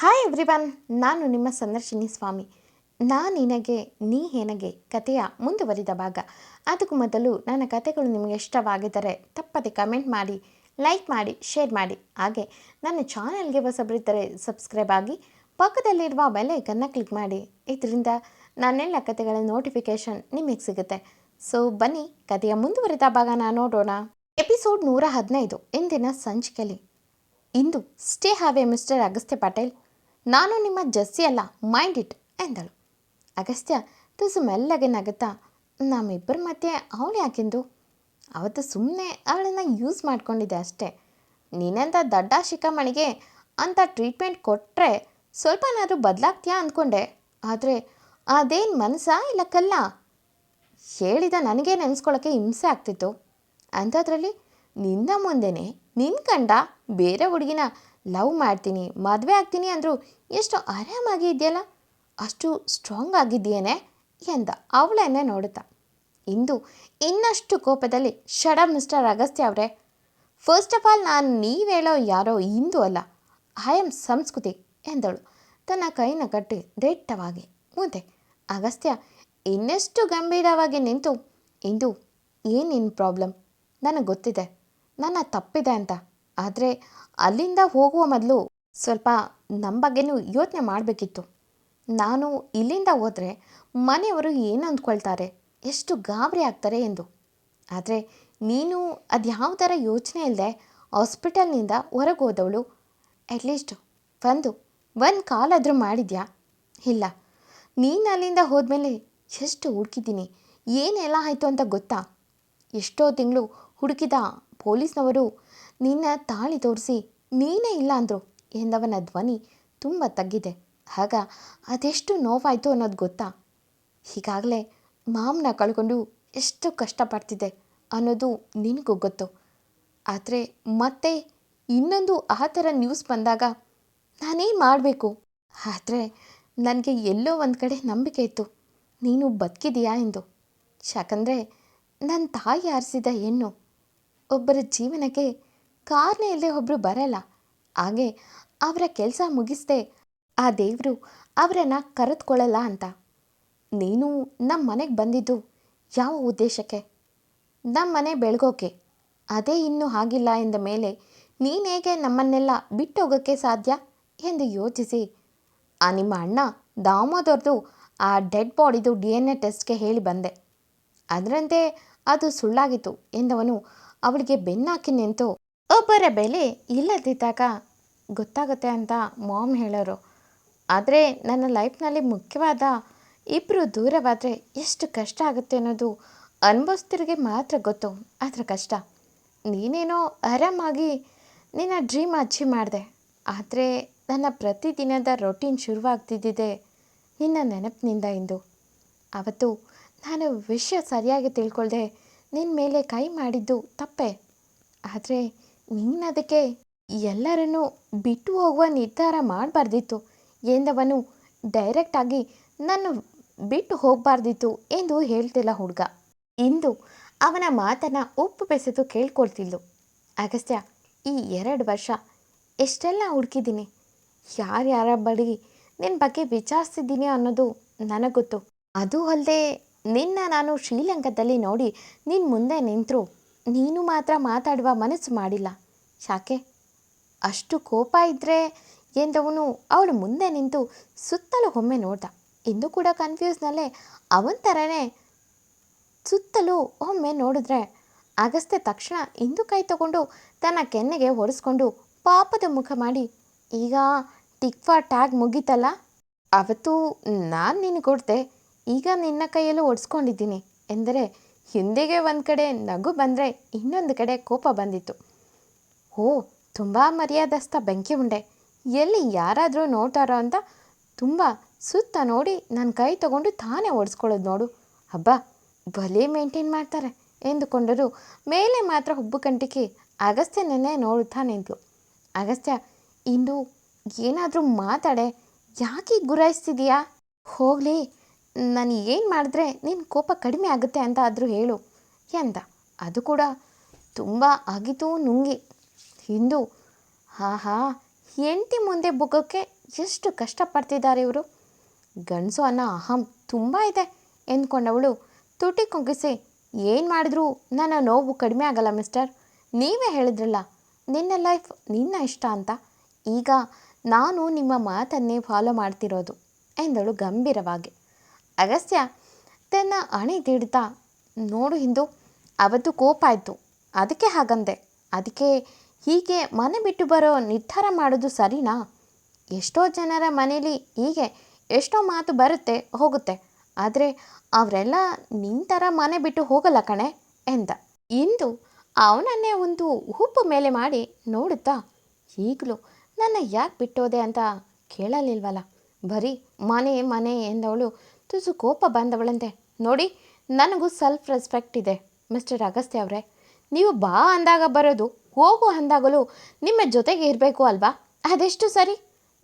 Hi everyone ನಾನು ನಿಮ್ಮ ಸಂದರ್ಶಿನಿ ಸ್ವಾಮಿ. ನಾ ನಿನಗೆ, ನೀ ಹೇನಗೆ ಕಥೆಯ ಮುಂದುವರಿದ ಭಾಗ. ಅದಕ್ಕೂ ಮೊದಲು ನನ್ನ ಕಥೆಗಳು ನಿಮಗೆ ಇಷ್ಟವಾಗಿದ್ದರೆ ತಪ್ಪದೆ ಕಮೆಂಟ್ ಮಾಡಿ ಲೈಕ್ ಮಾಡಿ ಶೇರ್ ಮಾಡಿ. ಹಾಗೆ ನನ್ನ ಚಾನಲ್ಗೆ ಹೊಸಬರಿದ್ದರೆ ಸಬ್ಸ್ಕ್ರೈಬ್ ಆಗಿ ಪಕ್ಕದಲ್ಲಿರುವ ಬೆಲ್ ಐಕನ್ನ ಕ್ಲಿಕ್ ಮಾಡಿ. ಇದರಿಂದ ನನ್ನೆಲ್ಲ ಕಥೆಗಳ ನೋಟಿಫಿಕೇಷನ್ ನಿಮಗೆ ಸಿಗುತ್ತೆ. ಸೊ ಬನ್ನಿ ಕಥೆಯ ಮುಂದುವರಿದ ಭಾಗನ ನೋಡೋಣ. ಎಪಿಸೋಡ್ ನೂರ ಹದಿನೈದು, ಇಂದಿನ ಸಂಚಿಕೆಯಲ್ಲಿ ಇಂದು ಸ್ಟೇ ಹಾವೆ ಮಿಸ್ಟರ್ ಅಗಸ್ತ್ಯ ಪಟೇಲ್ ನಾನು ನಿಮ್ಮ ಜಸ್ಸಿ ಅಲ್ಲ ಮೈಂಡ್ ಇಟ್ ಎಂದಳು. ಅಗಸ್ತ್ಯ ತುಸು ಮೆಲ್ಲಗೆ ನಗುತ್ತಾ, ನಮ್ಮಿಬ್ಬರ ಮಧ್ಯೆ ಅವಳು ಯಾಕೆಂದು? ಅವತ್ತು ಸುಮ್ಮನೆ ಅವಳನ್ನು ಯೂಸ್ ಮಾಡ್ಕೊಂಡಿದ್ದೆ ಅಷ್ಟೇ. ನೀನೆಂಥ ದಡ್ಡ ಶಿಖಾಮಣಿಗೆ ಅಂಥ ಟ್ರೀಟ್ಮೆಂಟ್ ಕೊಟ್ಟರೆ ಸ್ವಲ್ಪನಾದರೂ ಬದಲಾಗ್ತೀಯಾ ಅಂದ್ಕೊಂಡೆ ಆದರೆ ಅದೇನು ಮನಸ್ಸಾ ಇಲ್ಲ ಕಲ್ಲ? ಹೇಳಿದ ನನಗೆ ನೆನೆಸ್ಕೊಳ್ಳೋಕ್ಕೆ ಹಿಂಸೆ ಆಗ್ತಿತ್ತು. ಅಂಥದ್ರಲ್ಲಿ ನಿನ್ನ ಮುಂದೆನೇ ನಿನ್ನ ಕಂಡ ಬೇರೆ ಹುಡುಗಿನ ಲವ್ ಮಾಡ್ತೀನಿ, ಮದುವೆ ಆಗ್ತೀನಿ ಅಂದರೂ ಎಷ್ಟು ಆರಾಮಾಗಿ ಇದೆಯಲ್ಲ? ಅಷ್ಟು ಸ್ಟ್ರಾಂಗ್ ಆಗಿದೆಯೇನೆ ಎಂದ ಅವಳನ್ನೇ ನೋಡುತ್ತಾ. ಇಂದು ಇನ್ನಷ್ಟು ಕೋಪದಲ್ಲಿ ಶಡ ಮಿಸ್ಟರ್ ಅಗಸ್ತ್ಯ ಅವರೇ. ಫಸ್ಟ್ ಆಫ್ ಆಲ್ ನಾನು ನೀವು ಹೇಳೋ ಯಾರೋ ಇಂದು ಅಲ್ಲ ಐ ಆಮ್ ಸಂಸ್ಕೃತಿ ಎಂದಳು. ತನ್ನ ಕೈನ ಕಟ್ಟಿ ದಿಟ್ಟವಾಗಿ ಮುಂದೆ. ಅಗಸ್ತ್ಯ ಇನ್ನೆಷ್ಟು ಗಂಭೀರವಾಗಿ ನಿಂತು, ಇಂದು ಏನೇನು ಪ್ರಾಬ್ಲಮ್ ನನಗೆ ಗೊತ್ತಿದೆ. ನನ್ನ ತಪ್ಪಿದೆ ಅಂತ. ಆದರೆ ಅಲ್ಲಿಂದ ಹೋಗುವ ಮೊದಲು ಸ್ವಲ್ಪ ನಮ್ಮ ಬಗ್ಗೆನೂ ಯೋಚನೆ ಮಾಡಬೇಕಿತ್ತು. ನಾನು ಇಲ್ಲಿಂದ ಹೋದರೆ ಮನೆಯವರು ಏನು ಅಂದ್ಕೊಳ್ತಾರೆ? ಎಷ್ಟು ಗಾಬರಿ ಆಗ್ತಾರೆ ಎಂದು. ಆದರೆ ನೀನು ಅದು ಯಾವ ಥರ ಯೋಚನೆ ಇಲ್ಲದೆ ಹಾಸ್ಪಿಟಲ್ನಿಂದ ಹೊರಗೆ ಹೋದವಳು. ಅಟ್ಲೀಸ್ಟ್ ಒಂದು ಒಂದು ಕಾಲಾದರೂ ಮಾಡಿದ್ಯಾ? ಇಲ್ಲ. ನೀನು ಅಲ್ಲಿಂದ ಹೋದ್ಮೇಲೆ ಎಷ್ಟು ಹುಡುಕಿದ್ದೀನಿ? ಏನೆಲ್ಲ ಆಯಿತು ಅಂತ ಗೊತ್ತಾ? ಎಷ್ಟೋ ತಿಂಗಳು ಹುಡುಕಿದ ಪೊಲೀಸ್ನವರು ನಿನ್ನ ತಾಳಿ ತೋರಿಸಿ ನೀನೇ ಇಲ್ಲ ಅಂದರು. ಎಂದವನ ಧ್ವನಿ ತುಂಬ ತಗ್ಗಿದೆ. ಆಗ ಅದೆಷ್ಟು ನೋವಾಯಿತು ಅನ್ನೋದು ಗೊತ್ತಾ? ಈಗಾಗಲೇ ಮಾಮನ ಕಳ್ಕೊಂಡು ಎಷ್ಟು ಕಷ್ಟಪಡ್ತಿದ್ದೆ ಅನ್ನೋದು ನಿನಗೂ ಗೊತ್ತು. ಆದರೆ ಮತ್ತೆ ಇನ್ನೊಂದು ಆ ಥರ ನ್ಯೂಸ್ ಬಂದಾಗ ನಾನೇನು ಮಾಡಬೇಕು? ಆದರೆ ನನಗೆ ಎಲ್ಲೋ ಒಂದು ಕಡೆ ನಂಬಿಕೆ ಇತ್ತು. ನೀನು ಬದುಕಿದೆಯಾ ಎಂದು. ಯಾಕಂದರೆ ನನ್ನ ತಾಯಿ ಆರಿಸಿದ ಹೆಣ್ಣು ಒಬ್ಬರ ಜೀವನಕ್ಕೆ ಕಾರಣ ಇಲ್ಲದೆ ಒಬ್ಬರು ಬರಲ್ಲ. ಹಾಗೆ ಅವರ ಕೆಲಸ ಮುಗಿಸ್ದೆ ಆ ದೇವರು ಅವರನ್ನು ಕರೆದುಕೊಳ್ಳಲ್ಲ ಅಂತ. ನೀನು ನಮ್ಮ ಮನೆಗೆ ಬಂದಿದ್ದು ಯಾವ ಉದ್ದೇಶಕ್ಕೆ? ನಮ್ಮ ಮನೆ ಬೆಳಗೋಕೆ. ಅದೇ ಇನ್ನೂ ಆಗಿಲ್ಲ ಎಂದ ಮೇಲೆ ನೀನು ಹೇಗೆ ನಮ್ಮನ್ನೆಲ್ಲ ಬಿಟ್ಟು ಹೋಗೋಕ್ಕೆ ಸಾಧ್ಯ ಎಂದು ಯೋಚಿಸಿ. ಆ ನಿಮ್ಮ ಅಣ್ಣ ದಾಮೋದರ್ದು ಆ ಡೆಡ್ ಬಾಡಿದು ಡಿ ಎನ್ ಎ ಟೆಸ್ಟ್ಗೆ ಹೇಳಿ ಬಂದೆ. ಅದರಂತೆ ಅದು ಸುಳ್ಳಾಗಿತ್ತು ಎಂದವನು ಅವಳಿಗೆ ಬೆನ್ನಾಕಿ ನಿಂತು ಒಬ್ಬರ ಬೆಲೆ ಇಲ್ಲದಿದ್ದಾಗ ಗೊತ್ತಾಗುತ್ತೆ ಅಂತ ಮಾಮ್ ಹೇಳೋರು. ಆದರೆ ನನ್ನ ಲೈಫ್ನಲ್ಲಿ ಮುಖ್ಯವಾದ ಇಬ್ಬರು ದೂರವಾದರೆ ಎಷ್ಟು ಕಷ್ಟ ಆಗುತ್ತೆ ಅನ್ನೋದು ಅನುಭವಿಸ್ತಿರಿಗೆ ಮಾತ್ರ ಗೊತ್ತು. ಅದರ ಕಷ್ಟ. ನೀನೇನೋ ಆರಾಮಾಗಿ ನಿನ್ನ ಡ್ರೀಮ್ ಅಚೀವ್ ಮಾಡಿದೆ. ಆದರೆ ನನ್ನ ಪ್ರತಿದಿನದ ರೊಟೀನ್ ಶುರುವಾಗ್ತಿದ್ದಿದೆ ನಿನ್ನ ನೆನಪಿನಿಂದ ಇಂದು. ಅವತ್ತು ನಾನು ವಿಷಯ ಸರಿಯಾಗಿ ತಿಳ್ಕೊಳ್ದೆ ನಿನ್ನ ಮೇಲೆ ಕೈ ಮಾಡಿದ್ದು ತಪ್ಪೆ. ಆದರೆ ನೀನು ಅದಕ್ಕೆ ಎಲ್ಲರನ್ನೂ ಬಿಟ್ಟು ಹೋಗುವ ನಿರ್ಧಾರ ಮಾಡಬಾರ್ದಿತ್ತು ಎಂದವನು ಡೈರೆಕ್ಟಾಗಿ ನಾನು ಬಿಟ್ಟು ಹೋಗಬಾರ್ದಿತ್ತು ಎಂದು ಹೇಳ್ತಿಲ್ಲ ಹುಡುಗ. ಇಂದು ಅವನ ಮಾತನ್ನು ಉಪ್ಪು ಬೆಸೆದು ಕೇಳ್ಕೊಳ್ತಿದ್ಲು. ಅಗಸ್ತ್ಯ, ಈ ಎರಡು ವರ್ಷ ಎಷ್ಟೆಲ್ಲ ಹುಡುಕಿದ್ದೀನಿ? ಯಾರ್ಯಾರ ಬಳಿ ನಿನ್ನ ಬಗ್ಗೆ ವಿಚಾರಿಸಿದ್ದೀನಿ ಅನ್ನೋದು ನನಗೊತ್ತು. ಗೊತ್ತು ಅದು ಅಲ್ಲದೆ ನಿನ್ನ ನಾನು ಶ್ರೀಲಂಕಾದಲ್ಲಿ ನೋಡಿ ನಿನ್ನ ಮುಂದೆ ನಿಂತರು. ನೀನು ಮಾತ್ರ ಮಾತಾಡುವ ಮನಸ್ಸು ಮಾಡಿಲ್ಲ. ಯಾಕೆ? ಅಷ್ಟು ಕೋಪ ಇದ್ದರೆ ಎಂದವನು ಅವಳು ಮುಂದೆ ನಿಂತು ಸುತ್ತಲೂ ಒಮ್ಮೆ ನೋಡ್ದ. ಇಂದು ಕೂಡ ಕನ್ಫ್ಯೂಸ್ನಲ್ಲೇ ಅವನ ಥರನೇ ಸುತ್ತಲೂ ಒಮ್ಮೆ ನೋಡಿದ್ರೆ ಅಗಸ್ತೆ ತಕ್ಷಣ ಇಂದು ಕೈ ತಗೊಂಡು ತನ್ನ ಕೆನ್ನೆಗೆ ಹೊಡೆಸ್ಕೊಂಡು ಪಾಪದ ಮುಖ ಮಾಡಿ, ಈಗ ಟಿಕ್ಫಾ ಟ್ಯಾಗ್ ಮುಗೀತಲ್ಲ? ಅವತ್ತು ನಾನು ನಿನಗೆ ಕೊಡ್ತೆ. ಈಗ ನಿನ್ನ ಕೈಯಲ್ಲೂ ಒಡ್ಸ್ಕೊಂಡಿದ್ದೀನಿ ಎಂದರೆ ಹಿಂದೆಗೆ ಒಂದು ಕಡೆ ನಗು ಬಂದರೆ ಇನ್ನೊಂದು ಕಡೆ ಕೋಪ ಬಂದಿತ್ತು. ಓ, ತುಂಬ ಮರ್ಯಾದಸ್ಥ ಬೆಂಕಿ ಉಂಡೆ. ಎಲ್ಲಿ ಯಾರಾದರೂ ನೋಡ್ತಾರೋ ಅಂತ ತುಂಬ ಸುತ್ತ ನೋಡಿ ನನ್ನ ಕೈ ತಗೊಂಡು ತಾನೇ ಓಡಿಸ್ಕೊಳ್ಳೋದು ನೋಡು. ಹಬ್ಬ ಭಲೇ ಮೇಂಟೈನ್ ಮಾಡ್ತಾರೆ ಎಂದುಕೊಂಡರು ಮೇಲೆ ಮಾತ್ರ ಹುಬ್ಬು ಕಂಟಿಕೆ ಅಗಸ್ತ್ಯನನ್ನೇ ನೋಡುತ್ತಾ ನಿಂತು ಅಗಸ್ತ್ಯ, ಇಂದು ಏನಾದರೂ ಮಾತಾಡೆ, ಯಾಕೆ ಗುರಾಯಿಸ್ತಿದೀಯಾ? ಹೋಗಲಿ ನಾನು ಏನು ಮಾಡಿದ್ರೆ ನಿನ್ನ ಕೋಪ ಕಡಿಮೆ ಆಗುತ್ತೆ ಅಂತ ಆದರೂ ಹೇಳು. ಎಂದ. ಅದು ಕೂಡ ತುಂಬ ಆಗಿತು ನುಂಗಿ. ಹಿಂದೂ ಹಾ ಹಾ ಹೆಂಡತಿ ಮುಂದೆ ಬುಗ್ಗೋಕ್ಕೆ ಎಷ್ಟು ಕಷ್ಟಪಡ್ತಿದ್ದಾರೆ ಇವರು. ಗಂಡಸು ಅನ್ನೋ ಅಹಂ ತುಂಬ ಇದೆ ಎಂದ್ಕೊಂಡವಳು ತುಟಿ ಕುಗ್ಗಿಸಿ ಏನು ಮಾಡಿದ್ರೂ ನನ್ನ ನೋವು ಕಡಿಮೆ ಆಗಲ್ಲ ಮಿಸ್ಟರ್. ನೀವೇ ಹೇಳಿದ್ರಲ್ಲ, ನಿನ್ನ ಲೈಫ್ ನಿನ್ನ ಇಷ್ಟ ಅಂತ. ಈಗ ನಾನು ನಿಮ್ಮ ಮಾತನ್ನೇ ಫಾಲೋ ಮಾಡ್ತಿರೋದು, ಎಂದಳು ಗಂಭೀರವಾಗಿ. ಅಗಸ್ತ್ಯ ತನ್ನ ಹಣೆ ತೀಡ್ತಾ ನೋಡು ಹಿಂದು, ಅವತ್ತು ಕೋಪ ಆಯಿತು ಅದಕ್ಕೆ ಹಾಗಂದೆ. ಅದಕ್ಕೆ ಹೀಗೆ ಮನೆ ಬಿಟ್ಟು ಬರೋ ನಿರ್ಧಾರ ಮಾಡೋದು ಸರಿನಾ? ಎಷ್ಟೋ ಜನರ ಮನೇಲಿ ಹೀಗೆ ಎಷ್ಟೋ ಮಾತು ಬರುತ್ತೆ, ಹೋಗುತ್ತೆ. ಆದರೆ ಅವರೆಲ್ಲ ನಿನ್ನ ಥರ ಮನೆ ಬಿಟ್ಟು ಹೋಗಲ್ಲ ಕಣೆ, ಎಂದ. ಇಂದು ಅವನನ್ನೇ ಒಂದು ಉಪ್ಪು ಮೇಲೆ ಮಾಡಿ ನೋಡುತ್ತಾ, ಈಗಲೂ ನನ್ನ ಯಾಕೆ ಬಿಟ್ಟೋದೆ ಅಂತ ಕೇಳಲಿಲ್ವಲ್ಲ ಬರೀ ಮನೆ ಮನೆ ಎಂದವಳು ತುಸು ಕೋಪ ಬಂದವಳಂತೆ. ನೋಡಿ, ನನಗೂ ಸೆಲ್ಫ್ ರೆಸ್ಪೆಕ್ಟ್ ಇದೆ. ಮಿಸ್ಟರ್ ಅಗಸ್ತ್ಯ ಅವರೇ, ನೀವು ಬಾ ಅಂದಾಗ ಬರೋದು, ಹೋಗು ಅಂದಾಗಲೂ ನಿಮ್ಮ ಜೊತೆಗೆ ಇರಬೇಕು ಅಲ್ವಾ? ಅದೆಷ್ಟು ಸರಿ?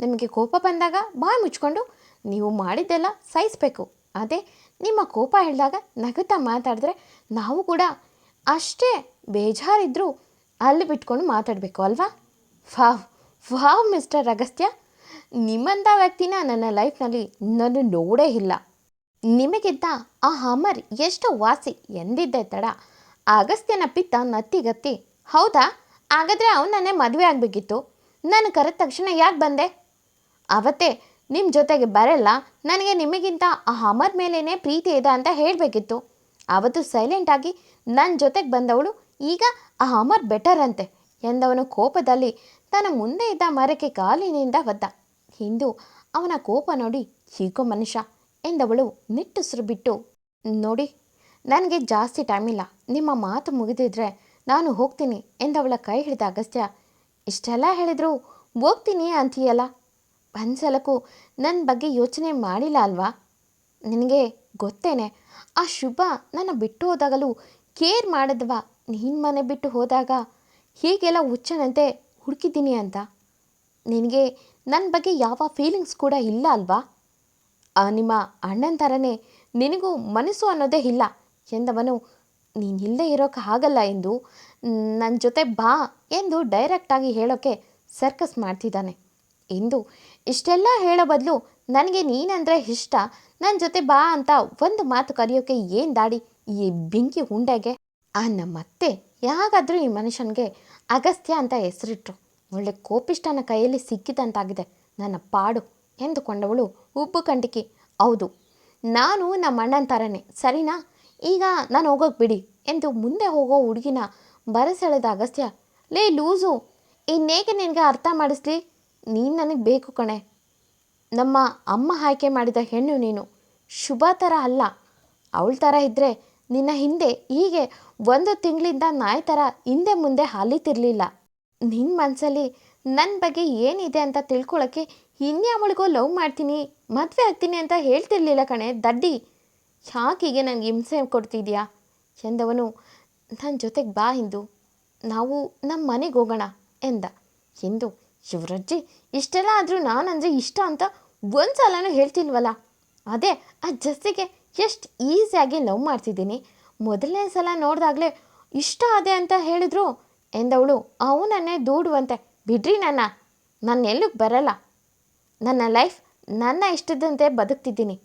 ನಿಮಗೆ ಕೋಪ ಬಂದಾಗ ಬಾಯಿ ಮುಚ್ಕೊಂಡು ನೀವು ಮಾಡಿದ್ದೆಲ್ಲ ಸಹಿಸ್ಬೇಕು. ಅದೇ, ನಿಮ್ಮ ಕೋಪ ಹೇಳಿದಾಗ ನಗುತ್ತಾ ಮಾತಾಡಿದ್ರೆ ನಾವು ಕೂಡ ಅಷ್ಟೇ ಬೇಜಾರಿದ್ದರೂ ಅಲ್ಲಿ ಬಿಟ್ಕೊಂಡು ಮಾತಾಡಬೇಕು ಅಲ್ವಾ? Wow wow mister Agastya. ನಿಮ್ಮಂಥ ವ್ಯಕ್ತಿನ ನನ್ನ ಲೈಫ್ನಲ್ಲಿ ನಾನು ನೋಡೇ ಇಲ್ಲ. ನಿಮಗಿದ್ದ ಆ ಹಮರ್ ಎಷ್ಟು ವಾಸಿ ಎಂದಿದ್ದೆ ತಡ. ಅಗಸ್ತ್ಯನ ಪಿತ್ತ ನತ್ತಿಗತ್ತಿ ಹೌದಾ? ಹಾಗಾದರೆ ಅವನನ್ನೇ ಮದುವೆ ಆಗಬೇಕಿತ್ತು. ನಾನು ಕರೆದ ತಕ್ಷಣ ಯಾಕೆ ಬಂದೆ? ಅವತ್ತೇ ನಿಮ್ಮ ಜೊತೆಗೆ ಬರಲ್ಲ. ನನಗೆ ನಿಮಗಿಂತ ಆ ಹಮರ್ ಮೇಲೇ ಪ್ರೀತಿ ಇದೆ ಅಂತ ಹೇಳಬೇಕಿತ್ತು. ಅವತ್ತು ಸೈಲೆಂಟಾಗಿ ನನ್ನ ಜೊತೆಗೆ ಬಂದವಳು ಈಗ ಆ ಹಮರ್ ಬೆಟರ್ ಅಂತೆ ಎಂದವನು ಕೋಪದಲ್ಲಿ ತನ್ನ ಮುಂದೆ ಇದ್ದ ಮರಕ್ಕೆ ಕಾಲಿನಿಂದ ಒದ್ದ. ಹಿಂದು, ಅವನ ಕೋಪ ನೋಡಿ ಹೀಗೋ ಮನುಷ್ಯ. ಎಂದವಳು ನಿಟ್ಟುಸಿರು ಬಿಟ್ಟು ನೋಡಿ, ನನಗೆ ಜಾಸ್ತಿ ಟೈಮ್ ಇಲ್ಲ. ನಿಮ್ಮ ಮಾತು ಮುಗಿದಿದ್ರೆ ನಾನು ಹೋಗ್ತೀನಿ ಎಂದವಳ ಕೈ ಹಿಡಿದ ಅಗಸ್ತ್ಯ. ಇಷ್ಟೆಲ್ಲ ಹೇಳಿದ್ರು ಹೋಗ್ತೀನಿ ಅಂತೀಯಲ್ಲ? ಒಂದ್ಸಲಕ್ಕೂ ನನ್ನ ಬಗ್ಗೆ ಯೋಚನೆ ಮಾಡಿಲ್ಲ ಅಲ್ವಾ? ನಿನಗೆ ಗೊತ್ತೇನೆ, ಆ ಶುಭ ನನ್ನ ಬಿಟ್ಟು ಹೋದಾಗಲೂ ಕೇರ್ ಮಾಡಿದ್ವ? ನಿನ್ನ ಮನೆ ಬಿಟ್ಟು ಹೋದಾಗ ಹೀಗೆಲ್ಲ ಹುಚ್ಚನಂತೆ ಹುಡುಕಿದ್ದೀನಿ ಅಂತ. ನಿನಗೆ ನನ್ನ ಬಗ್ಗೆ ಯಾವ ಫೀಲಿಂಗ್ಸ್ ಕೂಡ ಇಲ್ಲ ಅಲ್ವಾ? ನಿಮ್ಮ ಅಣ್ಣನ ಥರನೇ ನಿನಗೂ ಮನಸ್ಸು ಅನ್ನೋದೇ ಇಲ್ಲ ಎಂದವನು ನೀನಿಲ್ಲದೆ ಇರೋಕೆ ಆಗಲ್ಲ ಎಂದು ನನ್ನ ಜೊತೆ ಬಾ ಎಂದು ಡೈರೆಕ್ಟಾಗಿ ಹೇಳೋಕ್ಕೆ ಸರ್ಕಸ್ ಮಾಡ್ತಿದ್ದಾನೆ. ಎಂದು ಇಷ್ಟೆಲ್ಲ ಹೇಳೋ ಬದಲು ನನಗೆ ನೀನಂದರೆ ಇಷ್ಟ ನನ್ನ ಜೊತೆ ಬಾ ಅಂತ ಒಂದು ಮಾತು ಕರೆಯೋಕ್ಕೆ ಏನು ದಾಡಿ ಈ ಬೆಂಕಿ ಉಂಡೆಗೆ ಆ ನಮ್ಮತ್ತೆ ಯಾಗಾದರೂ ಈ ಮನುಷ್ಯನಿಗೆ ಅಗಸ್ತ್ಯ ಅಂತ ಹೆಸರಿಟ್ರು. ಒಳ್ಳೆ ಕೋಪಿಷ್ಟನ ಕೈಯಲ್ಲಿ ಸಿಕ್ಕಿದಂತಾಗಿದೆ. ನನ್ನ ಪಾಡು. ಎಂದುಕೊಂಡವಳು ಉಬ್ಬು ಕಂಡಿಕೆ ಹೌದು, ನಾನು ನಮ್ಮ ಅಣ್ಣನ ಥರನೇ ಸರಿನಾ? ಈಗ ನಾನು ಹೋಗೋಕೆ ಬಿಡಿ ಎಂದು ಮುಂದೆ ಹೋಗೋ ಹುಡುಗಿನ ಬರಸೆಳೆದ ಅಗಸ್ತ್ಯ, ಲೇ, ಲೂಸು, ಇನ್ನೇಕೆ ನಿನಗೆ ಅರ್ಥ ಮಾಡಿಸ್ಲಿ? ನೀನು ನನಗೆ ಬೇಕು ಕಣೆ. ನಮ್ಮ ಅಮ್ಮ ಆಯ್ಕೆ ಮಾಡಿದ ಹೆಣ್ಣು ನೀನು. ಶುಭ ಥರ ಅಲ್ಲ. ಅವಳ ಥರ ಇದ್ದರೆ ನಿನ್ನ ಹಿಂದೆ ಹೀಗೆ ಒಂದು ತಿಂಗಳಿಂದ ನಾಯಿ ಥರ ಹಿಂದೆ ಮುಂದೆ ಹಾಲಿತಿರಲಿಲ್ಲ ನಿನ್ನ ಮನಸ್ಸಲ್ಲಿ ನನ್ನ ಬಗ್ಗೆ ಏನಿದೆ ಅಂತ ತಿಳ್ಕೊಳ್ಳೋಕ್ಕೆ ಇನ್ಯಾವಳಿಗೋ ಲವ್ ಮಾಡ್ತೀನಿ, ಮದುವೆ ಆಗ್ತೀನಿ ಅಂತ ಹೇಳ್ತಿರ್ಲಿಲ್ಲ ಕಣೆ, ದಡ್ಡಿ. ಯಾಕೀಗೆ ನನಗೆ ಹಿಂಸೆ ಕೊಡ್ತಿದ್ಯಾ? ಎಂದವನು ನನ್ನ ಜೊತೆಗೆ ಬಾ ಹಿಂದು, ನಾವು ನಮ್ಮ ಮನೆಗೆ ಹೋಗೋಣ ಎಂದ. ಹಿಂದು ಶಿವರಜ್ಜಿ, ಇಷ್ಟೆಲ್ಲ ಆದರೂ ನಾನಂದರೆ ಇಷ್ಟ ಅಂತ ಒಂದು ಸಲನೂ ಹೇಳ್ತಿಲ್ವಲ್ಲ ಅದೇ, ಆ ಜಸ್ಸಿಗೆ ಎಷ್ಟು ಈಸಿಯಾಗಿ ಲವ್ ಮಾಡ್ತಿದ್ದೀನಿ. ಮೊದಲನೇ ಸಲ ನೋಡಿದಾಗಲೇ ಇಷ್ಟ ಅದೇ ಅಂತ ಹೇಳಿದ್ರು ಎಂದವಳು, ಅವನನ್ನೇ ದೂಡುವಂತೆ, ಬಿಡ್ರಿ ನನ್ನ, ನಾನು ಎಲ್ಲಿಗೆ ಬರಲ್ಲ. ನನ್ನ ಲೈಫ್ ನನ್ನ ಇಷ್ಟದಂತೆ ಬದುಕ್ತಿದ್ದೀನಿ.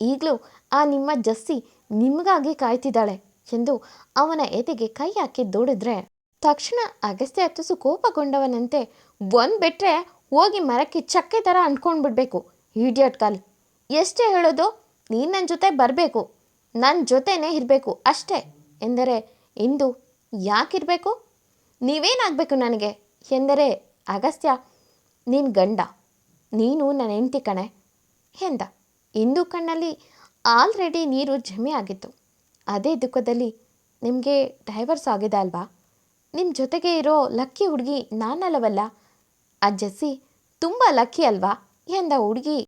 ಈಗಲೂ ಆ ನಿಮ್ಮ ಜಸ್ಸಿ ನಿಮಗಾಗಿ ಕಾಯ್ತಿದ್ದಾಳೆ ಎಂದು ಅವನ ಎದೆಗೆ ಕೈ ಹಾಕಿ ದೂಡಿದ್ರೆ. ತಕ್ಷಣ ಅಗಸ್ತ್ಯ ಅತ್ತಸು ಕೋಪಗೊಂಡವನಂತೆ ಒಂದು ಬಿಟ್ಟರೆ ಹೋಗಿ ಮರಕ್ಕೆ ಚಕ್ಕೆ ಥರ ಅಂಟ್ಕೊಂಡ್ಬಿಡ್ಬೇಕು ಇಡಿಯಟ್ ಕಾಲ್. ಎಷ್ಟೇ ಹೇಳೋದು ನೀನು ನನ್ನ ಜೊತೆ ಬರಬೇಕು ನನ್ನ ಜೊತೆನೇ ಇರಬೇಕು ಅಷ್ಟೇ ಎಂದರೆ, ಇಂದು ಯಾಕಿರಬೇಕು? ನೀವೇನಾಗಬೇಕು ನನಗೆ? ಎಂದರೆ ಅಗಸ್ತ್ಯ, ನೀನು ಗಂಡ. ನೀನು ನನ್ನ ಹೆಂಡತಿ ಕಣೆ ಎಂದ. ಇಂದು ಕಣ್ಣಲ್ಲಿ ಆಲ್ರೆಡಿ ನೀರು ಜಮೆ ಆಗಿತ್ತು. ಅದೇ ದುಃಖದಲ್ಲಿ ನಿಮಗೆ ಡೈವರ್ಸ್ ಆಗಿದೆ ಅಲ್ವಾ? ನಿಮ್ಮ ಜೊತೆಗೆ ಇರೋ ಲಕ್ಕಿ ಹುಡುಗಿ ನಾನಲ್ಲವಲ್ಲ? ಆ ಜಸ್ಸಿ ತುಂಬ ಲಕ್ಕಿ ಅಲ್ವಾ? ಎಂದ ಹುಡುಗಿ.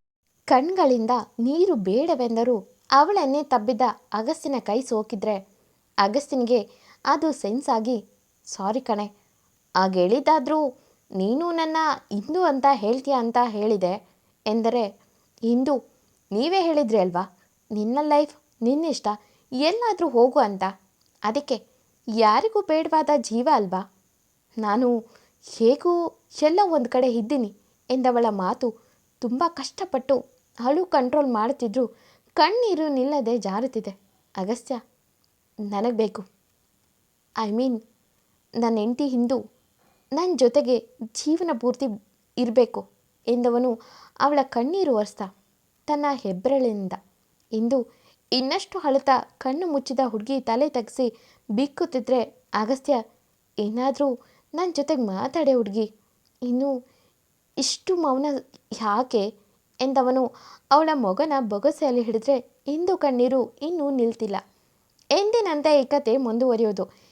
ಕಣ್ಗಳಿಂದ ನೀರು ಬೇಡವೆಂದರೂ ಅವಳನ್ನೇ ತಬ್ಬಿದ್ದ ಅಗಸ್ತಿನ ಕೈ ಸೋಕಿದ್ರೆ ಅಗಸ್ತಿನಿಗೆ ಅದು ಸೆನ್ಸ್ ಆಗಿ ಸಾರಿ ಕಣೆ ಆಗ ಹೇಳಿದ್ದಾದರೂ ನೀನು ನನ್ನ ಇಂದು ಅಂತ ಹೇಳ್ತೀಯ ಅಂತ ಹೇಳಿದೆ ಎಂದರೆ, ಇಂದು ನೀವೇ ಹೇಳಿದ್ರಿ ಅಲ್ವಾ? ನಿನ್ನ ಲೈಫ್ ನಿನ್ನಿಷ್ಟ ಎಲ್ಲಾದರೂ ಹೋಗು ಅಂತ. ಅದಕ್ಕೆ ಯಾರಿಗೂ ಬೇಡವಾದ ಜೀವ ಅಲ್ವಾ? ನಾನು ಹೇಗೂ ಎಲ್ಲ ಒಂದು ಕಡೆ ಇದ್ದೀನಿ ಎಂದವಳ ಮಾತು ತುಂಬ ಕಷ್ಟಪಟ್ಟು ಅಳು ಕಂಟ್ರೋಲ್ ಮಾಡ್ತಿದ್ರು, ಕಣ್ಣೀರು ನಿಲ್ಲದೆ ಜಾರುತ್ತಿದೆ. ಅಗಸ್ತ್ಯ, ನನಗೆ ಬೇಕು. ಐ ಮೀನ್ ನನ್ನ ಹೆಂಡತಿ ಹಿಂದೂ ನನ್ನ ಜೊತೆಗೆ ಜೀವನ ಪೂರ್ತಿ ಇರಬೇಕು ಎಂದವನು ಅವಳ ಕಣ್ಣೀರು ಒರೆಸ್ದ ತನ್ನ ಹೆಬ್ಬೆರಳಿನಿಂದ ಇಂದು ಇನ್ನಷ್ಟು ಅಳುತ್ತಾ ಕಣ್ಣು ಮುಚ್ಚಿದ ಹುಡುಗಿ ತಲೆ ತಗ್ಸಿ ಬಿಕ್ಕುತ್ತಿದ್ರೆ, ಅಗಸ್ತ್ಯ, ಏನಾದರೂ ನನ್ನ ಜೊತೆಗೆ ಮಾತಾಡೆ ಹುಡುಗಿ. ಇನ್ನು ಇಷ್ಟು ಮೌನ ಯಾಕೆ? ಎಂದವನು ಅವಳ ಮೊಗನ ಬೊಗಸೆಯಲ್ಲಿ ಹಿಡಿದ್ರೆ ಇಂದು ಕಣ್ಣೀರು ಇನ್ನೂ ನಿಲ್ತಿಲ್ಲ. ಎಂದಿನಂತೆ ಈ ಕತೆ ಮುಂದುವರಿಯೋದು.